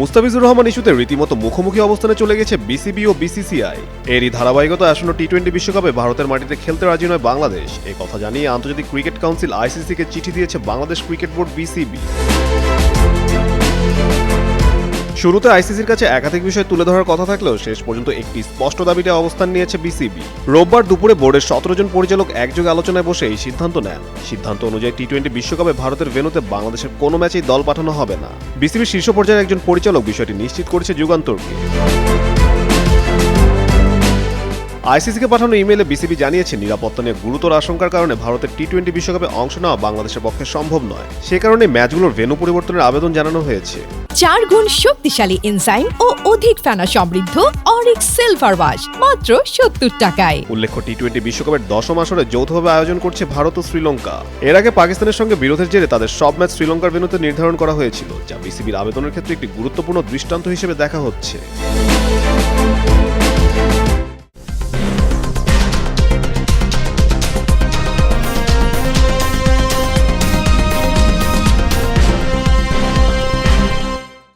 মুস্তাফিজুর রহমান ইস্যুতে রীতিমতো মুখোমুখি অবস্থানে চলে গেছে বিসিবি ও বিসিসিআই। এরই ধারাবাহিকতা আসন্ন টি টোয়েন্টি বিশ্বকাপে ভারতের মাটিতে খেলতে রাজি নয় বাংলাদেশ। এ কথা জানিয়ে আন্তর্জাতিক ক্রিকেট কাউন্সিল আইসিসিকে চিঠি দিয়েছে বাংলাদেশ ক্রিকেট বোর্ড বিসিবি। শুরুতে আইসিসির কাছে একাধিক বিষয় তুলে ধরার কথা থাকলেও শেষ পর্যন্ত একটি স্পষ্ট দাবিতে অবস্থান নিয়েছে বিসিবি। রোববার দুপুরে বোর্ডের সতেরো জন পরিচালক একযোগে আলোচনায় বসে এই সিদ্ধান্ত নেন। সিদ্ধান্ত অনুযায়ী টি টোয়েন্টি বিশ্বকাপে ভারতের ভেনুতে বাংলাদেশের কোনো ম্যাচেই দল পাঠানো হবে না। বিসিবির শীর্ষ পর্যায়ের একজন পরিচালক বিষয়টি নিশ্চিত করেছে যুগান্তরকে আইসিসিকে পাঠানো ইমেলে বিসিবি জানিয়েছে নিরাপত্তা নিয়ে গুরুতর আশঙ্কার কারণে ভারতের টি টোয়েন্টি বিশ্বকাপে অংশ নেওয়া বাংলাদেশের পক্ষে সম্ভব নয়। সে কারণে ম্যাচগুলোর ভেন্যু পরিবর্তনের আবেদন জানানো হয়েছে। চার গুণ শক্তিশালী এনজাইম ও অধিক ফেনা সমৃদ্ধ অরিক সিলভার ওয়াশ মাত্র সত্তর টাকায়। উল্লেখ্য টি টোয়েন্টি বিশ্বকাপের দশম আসরে যৌথভাবে আয়োজন করছে ভারত ও শ্রীলঙ্কা। এর আগে পাকিস্তানের সঙ্গে বিরোধের জেরে তাদের সব ম্যাচ শ্রীলঙ্কার ভেন্যুতে নির্ধারণ করা হয়েছিল যা বিসিবির আবেদনের ক্ষেত্রে একটি গুরুত্বপূর্ণ দৃষ্টান্ত হিসেবে দেখা হচ্ছে।